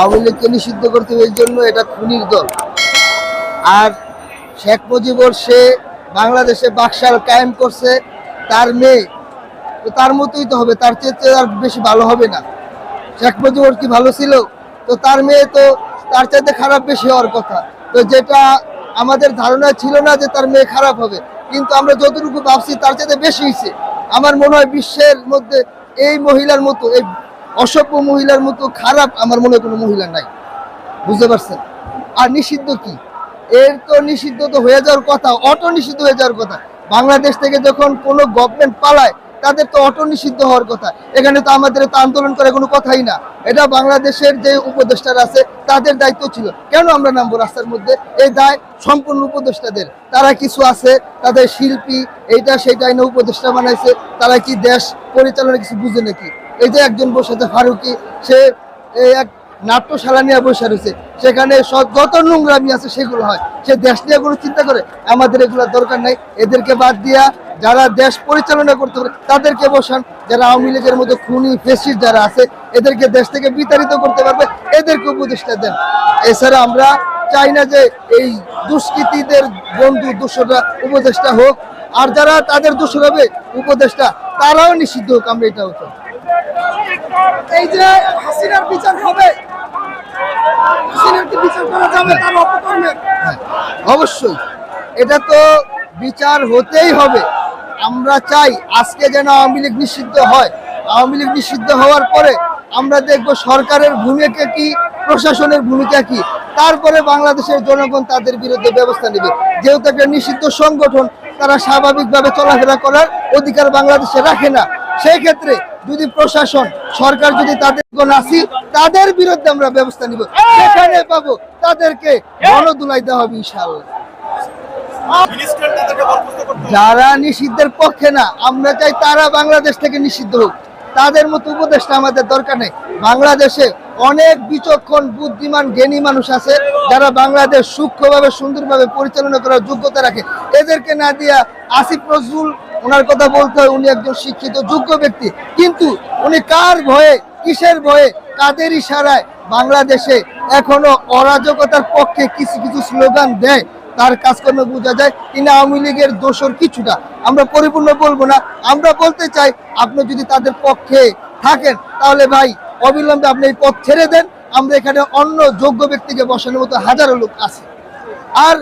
আওয়ামী লীগকে নিষিদ্ধ করতে হবে, এই জন্য এটা খুনির দল। আর শেখ মুজিবর সে বাংলাদেশে বাকশাল কায়েম করছে, তার মেয়ে। তো তার মতোই তো হবে, তার চেয়ে আর বেশি ভালো হবে না। শেখ মুজিবর কি ভালো ছিল? তো তার মেয়ে তো তার চাইতে খারাপ বেশি হওয়ার কথা। তো যেটা আমাদের ধারণা ছিল না যে তার মেয়ে খারাপ হবে, কিন্তু আমরা যতটুকু ভাবছি তার চাইতে বেশি হয়েছে। আমার মনে হয় বিশ্বের মধ্যে এই মহিলার মতো, এই অসভ্য মহিলার মতো খারাপ আমার মনে কোনো মহিলা নাই। বুঝতে পারছেন? আর নিষিদ্ধ কি? এর তো নিষিদ্ধ তো হয়ে যাওয়ার কথা অটো নিষিদ্ধ হয়ে যাওয়ার কথা। বাংলাদেশ থেকে যখন কোনো গভর্নমেন্ট পালায়, তাদের তো অটো নিষিদ্ধ হওয়ার কথা। এখানে তো আমাদের তো আন্দোলন করার কোনো কথাই না। এটা বাংলাদেশের যে উপদেষ্টারা আছে, তাদের দায়িত্ব ছিল। কেন আমরা নামবো রাস্তার মধ্যে? এই দায় সম্পূর্ণ উপদেষ্টাদের। তারা কিছু আছে, তাদের শিল্পী, এইটা, সেইটা এনে উপদেষ্টা বানাইছে। তারা কি দেশ পরিচালনা কিছু বুঝে নাকি? এই যে একজন বসে আছে, ফারুকি, সে এক নাট্যশালা নিয়ে বসে রয়েছে। সেখানে যত নোংরামি আছে, সেগুলো হয়। সে দেশ নিয়ে কোনো চিন্তা করে, আমাদের এগুলো দরকার নাই। এদেরকে বাদ দিয়া যারা দেশ পরিচালনা করতে পারে, তাদেরকে বসান। যারা আওয়ামী লীগের মধ্যে খুনি ফেসিস যারা আছে, এদেরকে দেশ থেকে বিতাড়িত করতে পারবে, এদেরকে উপদেষ্টা দেন। এছাড়া আমরা চাই না যে এই দুষ্কৃতীদের বন্ধু দুশোটা উপদেষ্টা হোক, আর যারা তাদের দোষর হবে উপদেষ্টা, তারাও নিষিদ্ধ হোক, আমরা এটা হতো এই যে হাসিনার বিচার হবে হ্যাঁ, অবশ্যই। এটা তো বিচার হতেই হবে। আমরা চাই আজকে যেন আওয়ামী লীগ নিষিদ্ধ হয়। আওয়ামী লীগ নিষিদ্ধ হওয়ার পরে আমরা দেখব সরকারের ভূমিকা কি প্রশাসনের ভূমিকা কি। তারপরে বাংলাদেশের জনগণ তাদের বিরুদ্ধে ব্যবস্থা নেবে। যেহেতু একটা নিষিদ্ধ সংগঠন তারা স্বাভাবিকভাবে চলাফেরা করার অধিকার বাংলাদেশে রাখে না। সেই ক্ষেত্রে যদি প্রশাসন, সরকার যদি তাদের আসি তাদের বিরুদ্ধে আমরা ব্যবস্থা নিব। সেখানে পাবো, তাদেরকে গণদুলাই দেওয়া হবে ইনশাআল্লাহ। যারা নিষিদ্ধের পক্ষে না, আমরা চাই তারা বাংলাদেশ থেকে নিষিদ্ধ হোক। তাদের মতো উপদেশটা আমাদের দরকার নেই। বাংলাদেশে অনেক বিচক্ষণ, বুদ্ধিমান, জ্ঞানী মানুষ আছে, যারা বাংলাদেশ সূক্ষ্মভাবে, সুন্দরভাবে পরিচালনা করার যোগ্যতা রাখে। এদেরকে না দিয়া আসিফ নজরুল ওনার কথা বলতে হয়, উনি একজন শিক্ষিত, যোগ্য ব্যক্তি। কিন্তু উনি কার ভয়ে, কিসের ভয়ে, কাদের ইশারায় বাংলাদেশে এখনও অরাজকতার পক্ষে কিছু কিছু স্লোগান দেয়, তার কাজকর্ম বোঝা যায় তিনি আওয়ামী লীগের দোষর কিছুটা। আমরা পরিপূর্ণ বলব না, আমরা বলতে চাই আপনি যদি তাদের পক্ষে থাকেন, তাহলে ভাই, অবিলম্বে আপনি এই পথ ছেড়ে দেন, আমরা এখানে অন্য যোগ্য ব্যক্তিকে বসানোর মতো হাজারো লোক আছে। আর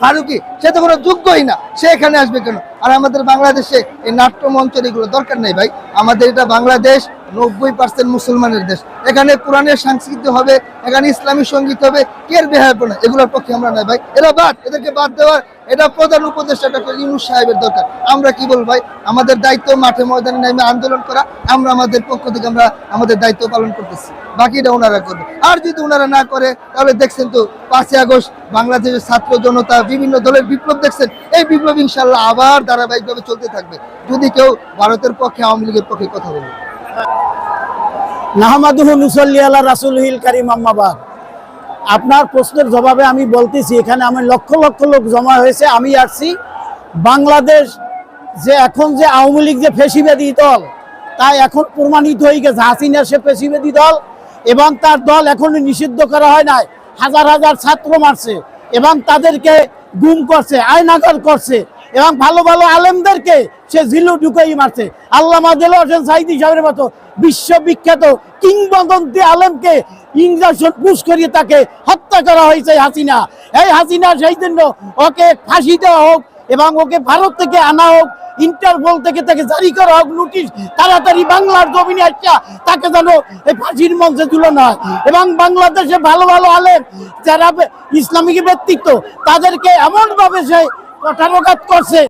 ফারুকি, সে তো কোনো যোগ্যই না। সে এখানে আসবে কেন? আর আমাদের বাংলাদেশে এই নাট্য মঞ্চের এগুলো দরকার নেই ভাই। আমাদের এটা বাংলাদেশ নব্বই পার্সেন্ট মুসলমানের দেশ। এখানে কোরআনের সংস্কৃতি হবে, এখানে ইসলামী সংগীত হবে, কের বেহায়াপনা এগুলোর পক্ষে আমরা নাই ভাই। এরা বাদ, এদেরকে বাদ দেওয়ার এটা প্রধান উপদেষ্টা ডক্টর ইউনুস সাহেবের দরকার। আমরা কি বলব ভাই? আমাদের দায়িত্ব মাঠে ময়দানে নেমে আন্দোলন করা, আমরা আমাদের পক্ষ থেকে আমরা আমাদের দায়িত্ব পালন করতেছি। বাকিটা ওনারা করবে। আর যদি ওনারা না করে, তাহলে দেখছেন তো, পাঁচই আগস্ট বাংলাদেশের ছাত্র জনতা, বিভিন্ন দলের বিপ্লব দেখছেন। এই বিপ্লব ইনশাল্লাহ আবার ধারাবাহিকভাবে চলতে থাকবে। যদি কেউ ভারতের পক্ষে, আওয়ামী লীগের পক্ষে কথা বলে। আপনার প্রশ্নের জবাবে আমি বলতেছি, এখানে আমি লক্ষ লক্ষ লোক জমা হয়েছে, আমি আসছি। বাংলাদেশ যে এখন যে আওয়ামী লীগ যে ফেসিবাদী দল তা এখন প্রমাণিত হয়ে গেছে, হাসিনা সে ফেসিবাদী দল, এবং তার দল এখনও নিষিদ্ধ করা হয় নাই। হাজার হাজার ছাত্র মারছে, এবং তাদেরকে গুম করছে আয়নাগর করছে। এবং ভালো ভালো আলেমদেরকে সে জিলু ঢুকাই মারছে। আল্লামা দেল হোসেন সাইদি সাহেবের মতো বিশ্ববিখ্যাত কিংবদন্তি আলেমকে ইংরেজন পুশ করিয়ে তাকে হত্যা করা হয়েছে হাসিনা। এই হাসিনা সেই জন্য ওকে ফাঁসি দেওয়া হোক এবং ওকে ভারত থেকে আনা হোক, ইন্টারপোল থেকে তাকে জারি করা হোক, নোটিশ তাড়াতাড়ি বাংলার জমিনে একটা তাকে যেন এই ফাঁসির মঞ্চে ঝুলানো হয় এবং বাংলাদেশে ভালো ভালো আলেম যারা ইসলামিক ব্যক্তিত্ব, তাদেরকে এমনভাবে সে কঠারঘাত করছে।